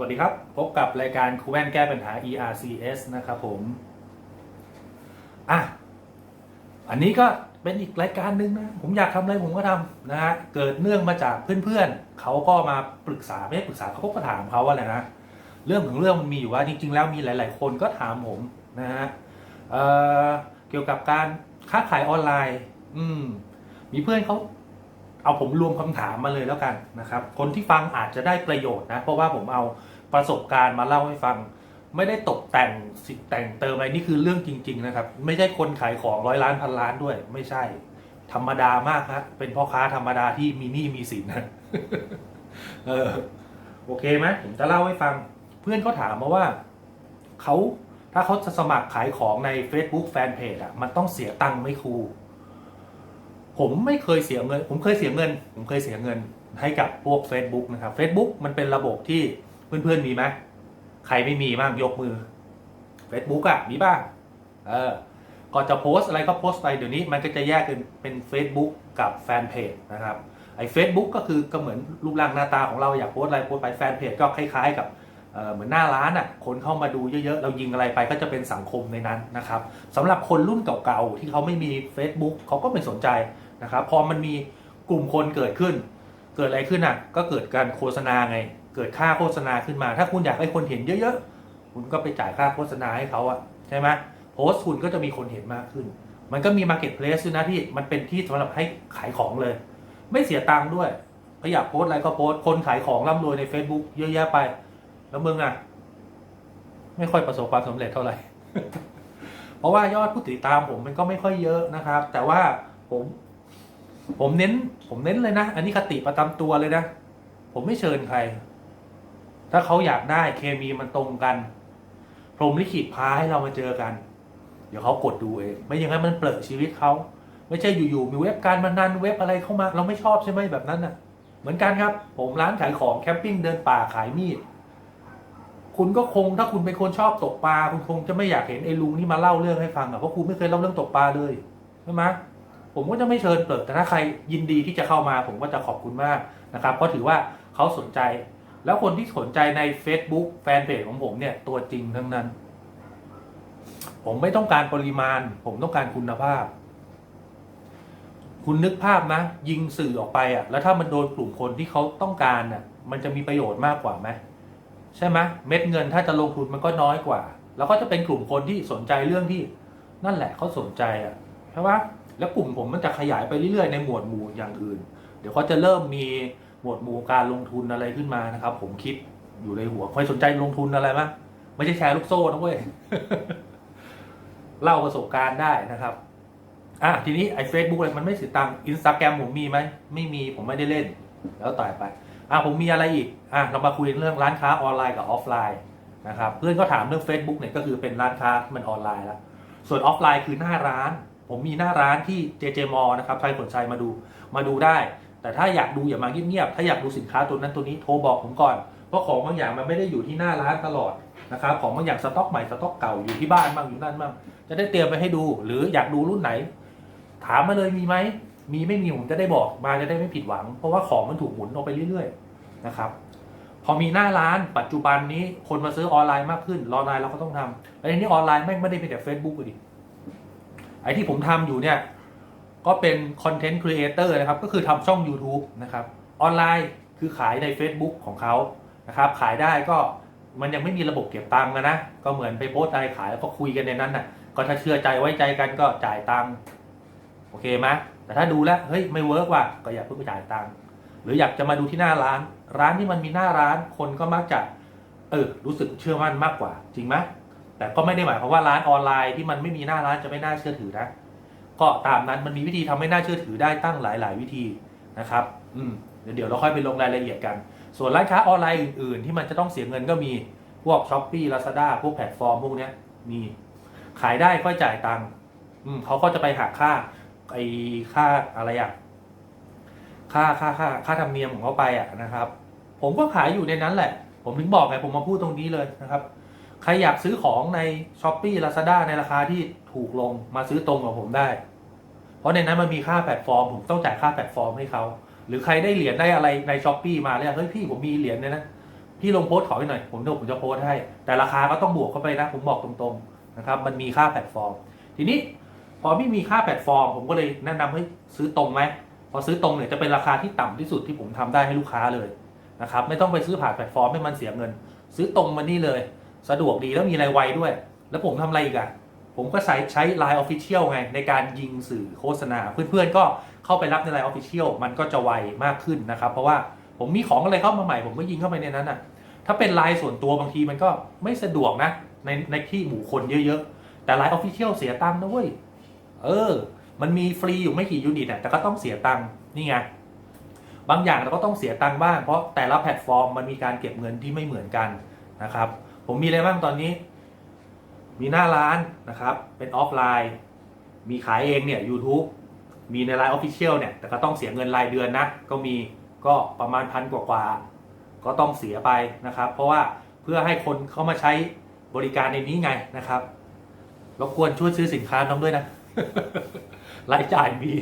สวัสดีครับ พบกับรายการครูแว่นแก้ปัญหา ERCS นะครับผม อะ อันนี้ก็เป็นอีกรายการหนึ่งนะ ผมอยากทำอะไรผมก็ทำนะฮะ เกิดเนื่องมาจากเพื่อนๆ เขาก็มาปรึกษาไม่ปรึกษาเขาก็ถามเขาว่าอะไรนะ เรื่องของเรื่องมันมีอยู่ว่าจริง ๆ แล้วมีหลาย ๆ คนก็ถามผมนะฮะเเกี่ยวกับการค้าขายออนไลน์ อืม มีเพื่อนเขา เอาผมรวมคำถามมาเลยแล้วกันนะครับ คนที่ฟังอาจจะได้ประโยชน์นะ เพราะว่าผมเอาประสบการณ์มาเล่าให้ฟัง ไม่ได้ตกแต่งสิแต่งเติมอะไรนี่คือเรื่องจริง ๆ นะครับ ไม่ใช่คนขายของร้อยล้านพันล้านด้วย ไม่ใช่ ธรรมดามากฮะเป็นพ่อค้าธรรมดาที่มีหนี้มีสินนะเออโอเคไหมผมจะเล่าให้ฟัง เพื่อนเขาถามมาว่าเขาถ้าเขาจะสมัครขายของใน Facebook Fanpage อะ มันต้องเสียตังค์ไหมครู ผมไม่เคยเสียเงิน ผมเคยเสียเงิน ผมเคยเสียเงินให้กับพวก Facebook นะครับ Facebook มันเป็นระบบที่เพื่อนๆมีไหมใครไม่มีบ้างยกมือ Facebook อะมีบ้างเออก่อนจะโพสอะไรก็โพสไปเดี๋ยวนี้มันก็จะแยกเป็นเป็น Facebook กับแฟนเพจนะครับไอ้ Facebook ก็คือก็เหมือนรูปร่างหน้าตาของเราอยากโพสอะไรโพสไปแฟนเพจก็คล้ายๆกับเอ่อเหมือนหน้าร้านอะคนเข้ามาดูเยอะๆ เรายิงอะไรไปก็จะเป็นสังคมในนั้นนะครับสำหรับคนรุ่นเก่าๆ ที่เขาไม่มี Facebook เขาก็ไม่สนใจ นะครับพอมันมีกลุ่มคนเกิดขึ้น เกิดอะไรขึ้นอะ ก็เกิดการโฆษณาไง เกิดค่าโฆษณาขึ้นมา ถ้าคุณอยากให้คนเห็นเยอะๆ คุณก็ไปจ่ายค่าโฆษณาให้เขาอะใช่ไหมโพสต์คุณก็จะมีคนเห็นมากขึ้น มันก็มี Marketplace ด้วยนะที่มันเป็นที่สำหรับให้ขายของเลย ไม่เสียตังค์ด้วยก็อยากโพสต์อะไรก็โพสต์คนขายของร่ำรวยใน Facebook เยอะแยะไป แล้วมึงอะ ไม่ค่อยประสบความสำเร็จเท่าไหร่ เพราะว่ายอดผู้ติดตามผมมันก็ไม่ค่อยเยอะนะครับ แต่ว่าผม ผมเน้น ผมเน้นเลยนะ อันนี้คติประจำตัวเลยนะ ผมไม่เชิญใคร ถ้าเขาอยากได้เคมีมันตรงกัน พรมลิขิตพาให้เรามาเจอกัน เดี๋ยวเขากดดูเอง ไม่อย่างนั้นมันเปลอชีวิตเขา ไม่ใช่อยู่ๆมีเว็บการมานันเว็บอะไรเข้ามา เราไม่ชอบใช่ไหมแบบนั้นน่ะ เหมือนกันครับ ผมร้านขายของแคมปิ้งเดินป่าขายมีด คุณก็คงถ้าคุณเป็นคนชอบตกปลาคุณคงจะไม่อยากเห็นไอ้ลุงนี่มาเล่าเรื่องให้ฟังอะเพราะคุณไม่เคยเล่าเรื่องตกปลาเลยใช่ไหม ผมก็จะไม่เชิญเปิด แต่ถ้าใครยินดีที่จะเข้ามา ผมก็จะขอบคุณมากนะครับเพราะถือว่าเขาสนใจ แล้วคนที่สนใจใน Facebook แฟนเพจของผมเนี่ยตัวจริงทั้งนั้น ผมไม่ต้องการปริมาณ ผมต้องการคุณภาพ คุณนึกภาพนะ ยิงสื่อออกไปอะ แล้วถ้ามันโดนกลุ่มคนที่เขาต้องการอะ มันจะมีประโยชน์มากกว่าไหมใช่ไหมเม็ดเงินถ้าจะลงทุนมันก็น้อยกว่า แล้วก็จะเป็นกลุ่มคนที่สนใจเรื่องที่นั่นแหละเขาสนใจอะใช่ปะ แล้วกลุ่มผมมันจะขยายไปเรื่อยๆในหมวดหมู่อย่างอื่น เดี๋ยวเขาจะเริ่มมีหมวดหมู่การลงทุนอะไรขึ้นมานะครับ ผมคิดอยู่ในหัวใครสนใจลงทุนอะไรมั้ยไม่ใช่แชร์ลูกโซ่นะเว้ยเล่าประสบการณ์ได้นะครับอะทีนี้ไอ้เฟซบุ๊กอะไรมันไม่เสียตังค์อินสตาแกรมผมมีไหมไม่มีผมไม่ได้เล่น แล้วต่อยไปอะผมมีอะไรอีกอะเรามาคุยเรื่องร้านค้าออนไลน์กับออฟไลน์นะครับ เพื่อนก็ถามเรื่อง Facebook เนี่ยก็คือเป็นร้านค้าที่มันออนไลน์แล้วส่วนออฟไลน์คือหน้าร้าน ผมมีหน้าร้านที่ JJ m นะครับใครสนใจมาดูมาดูได้ แต่ถ้าอยากดูอย่ามาเงียบๆถ้าอยากดูสินค้าตัวนั้นตัวนี้โทรบอกผมก่อนเพราะของบางอย่างมันไม่ได้อยู่ที่หน้าร้านตลอดนะครับของบางอย่างสต็อกใหม่สต็อกเก่าอยู่ที่บ้านบ้างอยู่นั่นบ้างจะได้เตรียมไปให้ดู หรืออยากดูรุ่นไหน ถามมาเลยมีไหมมีไม่มีผมจะได้บอกมาจะได้ไม่ผิดหวัง เพราะว่าของมันถูกหมุนออกไปเรื่อยๆนะครับพอมีหน้าร้านปัจจุบันนี้คนมาซื้อออนไลน์มากขึ้นออนไลน์เราก็ต้องทำแล้วทีนี้ออนไลน์แม่ไม่ได้เป็นแต่ Facebook ดิ อ้ที่ผมทำอยู่เนี่ยก็เป็นคอนเทนต์ครีเอเตอร์นะครับ ก็คือทำช่อง YouTube นะครับ ออนไลน์คือขายใน Facebook ของเขานะครับ ขายได้ก็มันยังไม่มีระบบเก็บตังค์นะ ก็เหมือนไปโพสต์อะไรขายแล้วก็คุยกันในนั้นน่ะ ก็ถ้าเชื่อใจไว้ใจกันก็จ่ายตังค์โอเคไหมแต่ถ้าดูแล้วเฮ้ยไม่เวิร์กว่ะก็อย่าเพิ่งไปจ่ายตังค์หรืออยากจะมาดูที่หน้าร้าน ร้านที่มันมีหน้าร้านคนก็มักจะเออรู้สึกเชื่อมั่นมากกว่า จริงไหม แต่ก็ไม่ได้หมายความว่าร้านออนไลน์ที่มันไม่มีหน้าร้านจะไม่น่าเชื่อถือนะ ก็ตามนั้นมันมีวิธีทำให้น่าเชื่อถือได้ตั้งหลาย ๆ วิธีนะครับ อืมเดี๋ยวเราค่อยไปลงรายละเอียดกัน ส่วนร้านค้าออนไลน์อื่น ๆ ที่มันจะต้องเสียเงินก็มีพวก s h อ p e e Lazada พวกแพลตฟอร์มพวกเนี้ยมีขายได้ค่อยจ่ายตังค์เขาก็จะไปหักค่าไอ้ค่าอะไรอะค่าค่าค่าค่าธรรมเนียมของเขาไปอะนะครับ ผมก็ขายอยู่ในนั้นแหละ ผมถึงบอกไงผมมาพูดตรงนี้เลยนะครับ ใครอยากซื้อของใน s h อ p e e Lazada ในราคาที่ถูกลงมาซื้อตรงกับผมได้ เพราะในนั้นมันมีค่าแพลตฟอร์ม ผมต้องจ่ายค่าแพลตฟอร์มให้เขา หรือใครได้เหรียญได้อะไรใน s h อ p e e มาแล้วเฮ้ยพี่ผมมีเหรียญเนี่ยนะพี่ลงโพสต์ขอให้หน่อย ผมเดี๋ยวผมจะโพสต์ให้ แต่ราคาก็ต้องบวกเข้าไปนะ ผมบอกตรงๆนะครับมันมีค่าแพลตฟอร์ม ทีนี้พอไม่มีค่าแพลตฟอร์ม ผมก็เลยแนะนำให้ซื้อตรงไหมพอซื้อตรงเนี่ยจะเป็นราคาที่ต่ำที่สุดที่ผมทำได้ให้ลูกค้าเลยนะครับไม่ต้องไปซื้อผ่านแพลตฟอร์มให้มันเสียเงิน ซื้อตรงมานี่เลย สะดวกดีแล้วมีรายไวด้วย แล้วผมทำอะไรอีกอะผมก็ใช้ใช้ Line Official ไง ในการยิงสื่อโฆษณา เพื่อนๆก็เข้าไปรับใน Line Official มันก็จะไวมากขึ้นนะครับ เพราะว่าผมมีของอะไรเข้ามาใหม่ ผมก็ยิงเข้าไปในนั้นอะถ้าเป็นไลน์ส่วนตัวบางทีมันก็ไม่สะดวกนะ ในในที่หมู่คนเยอะๆ แต่ไลน์ออฟฟิเชียลเสียตังค์นะเว้ย เออ มันมีฟรีอยู่ไม่กี่ยูนิตแต่ก็ต้องเสียตังค์นี่ไง บางอย่างเราก็ต้องเสียตังค์บ้าง เพราะแต่ละแพลตฟอร์มมันมีการเก็บเงินที่ไม่เหมือนกันนะครับ ผมมีอะไรบ้างตอนนี้ มีหน้าร้านนะครับ เป็นออฟไลน์ มีขายเองเนี่ย YouTube มีในไลน์ออฟฟิเชียลเนี่ย แต่ก็ต้องเสียเงินรายเดือนนะ ก็มีก็ประมาณพันกว่าๆก็ต้องเสียไปนะครับ เพราะว่าเพื่อให้คนเข้ามาใช้บริการในนี้ไงนะครับรบกวนช่วยซื้อสินค้าน้องด้วยนะรายจ่ายมี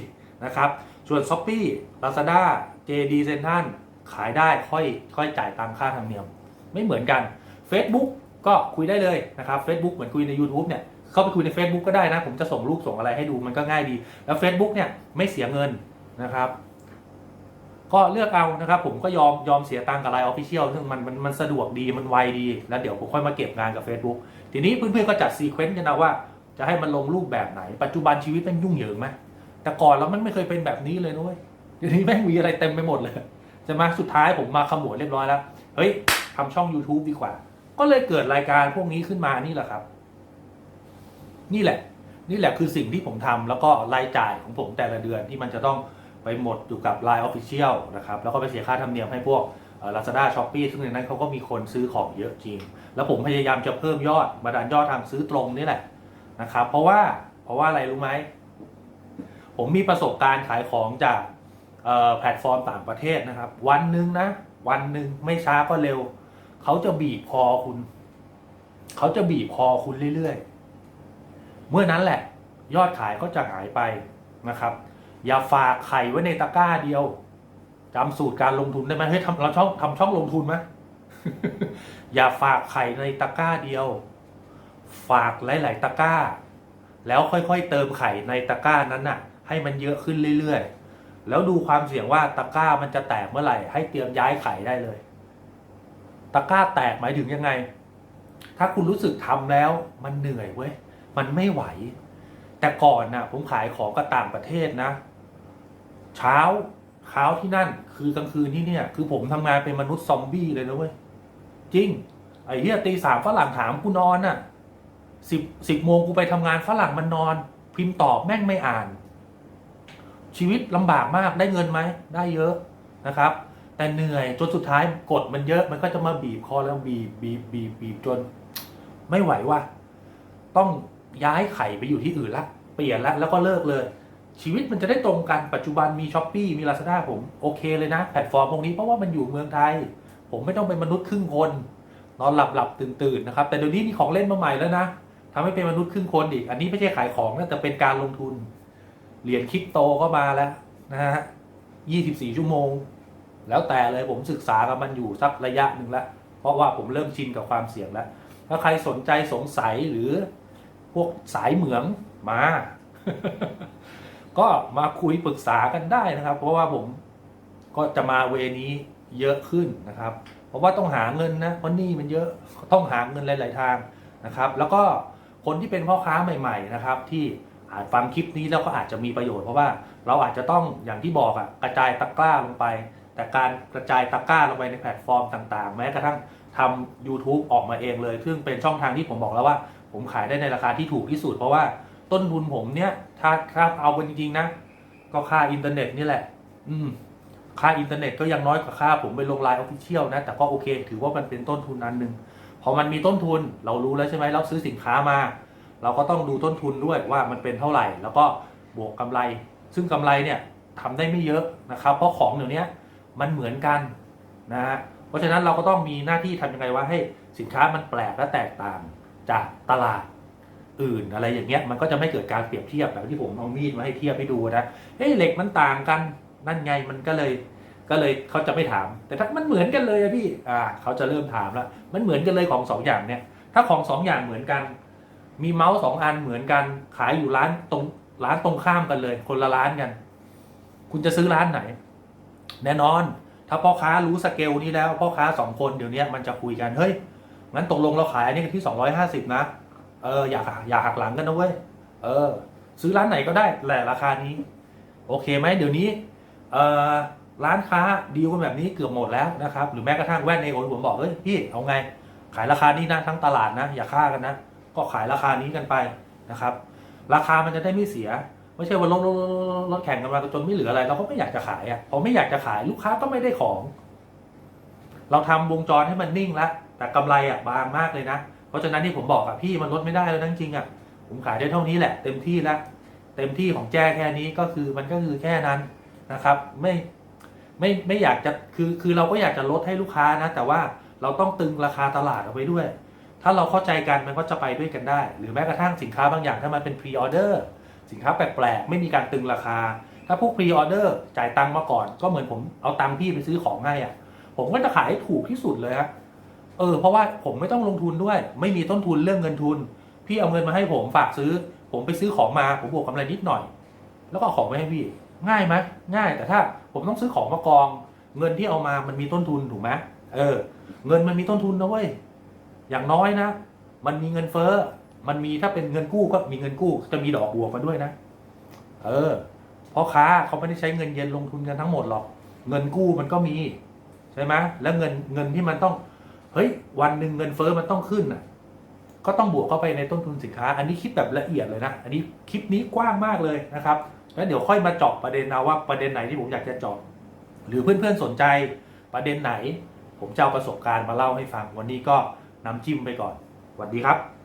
นะครับ ส่วน s h อ p e e Lazada JD Central ขายได้ค่อยค่อยจ่ายตามค่าธรรมเนียม ไม่เหมือนกัน Facebook ก็คุยได้เลยนะครับ Facebook เหมือนคุยใน YouTube เนี่ยเข้าไปคุยใน Facebook ก็ได้นะ ผมจะส่งรูปส่งอะไรให้ดูมันก็ง่ายดี แล้ว Facebook เนี่ยไม่เสียเงินนะครับก็เลือกเอานะครับ ผมก็ยอมยอมเสียตังค์กับไลน์ออฟฟิเชียลซึ่งมันมันมันสะดวกดีมันไวดี แล้วเดี๋ยวผมค่อยมาเก็บงานกับ Facebook ทีนี้เพื่อนๆก็จัดซีเควนต์กันนะว่า จะให้มันลงรูปแบบไหน ปัจจุบันชีวิตมันยุ่งเหยิงไหมแต่ก่อนแล้วมันไม่เคยเป็นแบบนี้เลยนะเว้ยเดี๋ยวนี้แม่งมีอะไรเต็มไปหมดเลยใช่ไหมสุดท้ายผมมาขมวดเรียบร้อยแล้วเฮ้ยทำช่อง YouTube ดีกว่า ก็เลยเกิดรายการพวกนี้ขึ้นมานี่แหละครับ นี่แหละ นี่แหละคือสิ่งที่ผมทำแล้วก็รายจ่ายของผมแต่ละเดือนที่มันจะต้องไปหมดอยู่กับ Line Official นะครับ แล้วก็ไปเสียค่าธรรมเนียมให้พวกลาซาด้าช้อปปี้ซึ่งในนั้นเขาก็มีคนซื้อของเยอะจริง แล้วผมพยายามจะเพิ่มยอดมาดันยอดทางซื้อตรงนี่แหละนะครับ เพราะว่าเพราะว่าอะไรรู้ไหม ผมมีประสบการณ์ขายของจากแพลตฟอร์มต่างประเทศนะครับ วันหนึ่งนะ วันหนึ่งไม่ช้าก็เร็ว เขาจะบีบคอคุณ เขาจะบีบคอคุณเรื่อยๆ เมื่อนั้นแหละ ยอดขายก็จะหายไปนะครับ อย่าฝากไข่ไว้ในตะกร้าเดียวจำสูตรการลงทุนได้ไหมเฮ้ยทำเราช่องทำช่องลงทุนไหมอย่าฝากไข่ในตะกร้าเดียว ฝากหลาย ๆ ตะกร้า แล้วค่อยๆ เติมไข่ในตะกร้านั้นน่ะ ให้มันเยอะขึ้นเรื่อยๆ แล้วดูความเสี่ยงว่าตะกร้ามันจะแตกเมื่อไหร่ ให้เตรียมย้ายไข่ได้เลย ตะกร้าแตกหมายถึงยังไง ถ้าคุณรู้สึกทำแล้วมันเหนื่อยเว้ย มันไม่ไหว แต่ก่อนน่ะผมขายของกับต่างประเทศนะ เช้าเช้าที่นั่น คือกลางคืนที่เนี่ย คือผมทำงานเป็นมนุษย์ซอมบี้เลยนะเว้ย จริง ไอ้เหี้ยตีสามฝรั่งถามกูนอนน่ะสิบสิบโมงกูไปทำงานฝรั่งมันนอน พิมพ์ตอบแม่งไม่อ่าน ชีวิตลำบากมากได้เงินไหม ได้เยอะนะครับ แต่เหนื่อยจนสุดท้ายกดมันเยอะมันก็จะมาบีบคอแล้วบีบบีบบีบบีบจน ไม่ไหวว่ะต้องย้ายไข่ไปอยู่ที่อื่นละ เปลี่ยนละแล้วก็เลิกเลย ชีวิตมันจะได้ตรงกันปัจจุบันมีช้อปปีมีลาซาด้าผมโอเคเลยนะ แพลตฟอร์มพวกนี้เพราะว่ามันอยู่เมืองไทย ผมไม่ต้องเป็นมนุษย์ครึ่งคนนอนหลับหลับตื่นตื่นนะครับแต่เดี๋ยวนี้มีของเล่นมาใหม่แล้วนะทำให้เป็นมนุษย์ครึ่งคนอีก อันนี้ไม่ใช่ขายของนะแต่เป็นการลงทุน เหรียญคริปโตก็มาแล้วนะฮะ24ชั่วโมง แล้วแต่เลยผมศึกษากับมันอยู่สักระยะหนึ่งแล้วเพราะว่าผมเริ่มชินกับความเสี่ยงแล้ว ถ้าใครสนใจสงสัยหรือพวกสายเหมืองมา ก็มาคุยปรึกษากันได้นะครับ เพราะว่าผมก็จะมาเวนี้เยอะขึ้นนะครับ เพราะว่าต้องหาเงินนะเพราะนี้มันเยอะต้องหาเงินหลาย ๆ ทางนะครับ แล้วก็คนที่เป็นพ่อค้าใหม่ ๆ นะครับ ที่อาจฟังคลิปนี้แล้วก็อาจจะมีประโยชน์เพราะว่าเราอาจจะต้องอย่างที่บอกอะกระจายตะกร้าลงไป แต่การกระจายตะกร้าลงไปในแพลตฟอร์มต่างๆ แม้กระทั่งทำ YouTube ออกมาเองเลย ซึ่งเป็นช่องทางที่ผมบอกแล้วว่า ผมขายได้ในราคาที่ถูกที่สุด เพราะว่าต้นทุนผมเนี่ย ถ้าถ้าเอาเป็นจริงๆนะ ก็ค่าอินเทอร์เน็ตนี่แหละ อืม ค่าอินเทอร์เน็ตก็ยังน้อยกว่าค่าผมไปลงไลน์ออฟฟิเชียลนะ แต่ก็โอเค ถือว่ามันเป็นต้นทุนอันหนึ่งพอมันมีต้นทุนเรารู้แล้วใช่ไหมเราซื้อสินค้ามา เราก็ต้องดูต้นทุนด้วยว่ามันเป็นเท่าไหร่ แล้วก็บวกกำไร ซึ่งกำไรเนี่ยทำได้ไม่เยอะนะครับ เพราะของเดี๋ยวนี้ มันเหมือนกันนะฮะเพราะฉะนั้นเราก็ต้องมีหน้าที่ทำยังไงว่าให้สินค้ามันแปลกและแตกต่างจากตลาดอื่นอะไรอย่างเงี้ยมันก็จะไม่เกิดการเปรียบเทียบแบบที่ผมเอามีดมาให้เทียบให้ดูนะเฮ้ยเหล็กมันต่างกันนั่นไงมันก็เลยก็เลยเขาจะไม่ถาม แต่ถ้ามันเหมือนกันเลยอะพี่อ่าเขาจะเริ่มถามแล้วมันเหมือนกันเลยของสองอย่างเนี่ยถ้าของสองอย่างเหมือนกัน มีเมาส์สองอันเหมือนกัน ขายอยู่ร้านตรงร้านตรงข้ามกันเลย คนละร้านกัน คุณจะซื้อร้านไหน แน่นอน ถ้าพ่อค้ารู้สเกลนี้แล้วพ่อค้าสองคนเดี๋ยวนี้มันจะคุยกันเฮ้ยงั้นตกลงเราขายอันนี้กันที่สองร้อยห้าสิบนะเอออย่าอย่าหักหลังกันนะเว้ยเออ ซื้อร้านไหนก็ได้แหละราคานี้ โอเคไหมเดี๋ยวนี้เออร้านค้าดีลกันแบบนี้เกือบหมดแล้วนะครับหรือแม้กระทั่งแว่นในโอนผมบอกเฮ้ยพี่เอาไง ขายราคานี้นะทั้งตลาดนะ อย่าฆ่ากันนะ ก็ขายราคานี้กันไปนะครับ ราคามันจะได้ไม่เสีย ไม่ใช่ว่าลดลดลดแข่งกันมาจนไม่เหลืออะไรเราก็ไม่อยากจะขายอะพอไม่อยากจะขายลูกค้าก็ไม่ได้ของ เราทำวงจรให้มันนิ่งล้วแต่กำไรอะบางมากเลยนะเพราะฉะนั้นที่ผมบอกอะพี่มันลดไม่ได้แล้วจริงๆอะผมขายได้เท่านี้แหละ เต็มที่ล้วเต็มที่ของแจ้แค่นี้ก็คือมันก็คือแค่นั้นนะครับ ไม่ไม่ไม่อยากจะคือคือเราก็อยากจะลดให้ลูกค้านะ แต่ว่าเราต้องตึงราคาตลาดเอาไว้ด้วย ถ้าเราเข้าใจกันมันก็จะไปด้วยกันได้ หรือแม้กระทั่งสินค้าบางอย่างถ้ามันเป็นพรีออเดอร์ สินค้าแปลกๆ ไม่มีการตึงราคา ถ้าพวกพรีออเดอร์จ่ายตังค์มาก่อน ก็เหมือนผมเอาตังค์พี่ไปซื้อของให้อะ ผมก็จะขายให้ถูกที่สุดเลยฮะเออเพราะว่าผมไม่ต้องลงทุนด้วย ไม่มีต้นทุนเรื่องเงินทุน พี่เอาเงินมาให้ผมฝากซื้อ ผมไปซื้อของมาผมบวกกำไรนิดหน่อย แล้วก็เอาของไปให้พี่ ง่ายไหมง่ายแต่ถ้าผมต้องซื้อของมากอง เงินที่เอามามันมีต้นทุนถูกไหมเออ เงินมันมีต้นทุนนะเว้ยอย่างน้อยนะ มันมีเงินเฟ้อ มันมีถ้าเป็นเงินกู้ก็มีเงินกู้จะมีดอกบวกมาด้วยนะ เออพราะค้าเขาไม่ได้ใช้เงินเย็นลงทุนกันทั้งหมดหรอก เงินกู้มันก็มีใช่ไหมแล้วเงินเงินที่มันต้อง เฮ้ย วันหนึ่งเงินเฟ้อมันต้องขึ้นอะ ก็ต้องบวกเข้าไปในต้นทุนสินค้า อันนี้คิดแบบละเอียดเลยนะ อันนี้คลิปนี้กว้างมากเลยนะครับ แล้วเดี๋ยวค่อยมาเจาะประเด็นเอาว่าประเด็นไหนที่ผมอยากจะเจาะ หรือเพื่อนๆสนใจประเด็นไหน ผมจะเอาประสบการณ์มาเล่าให้ฟัง วันนี้ก็น้ำจิ้มไปก่อนสวัสดีครับ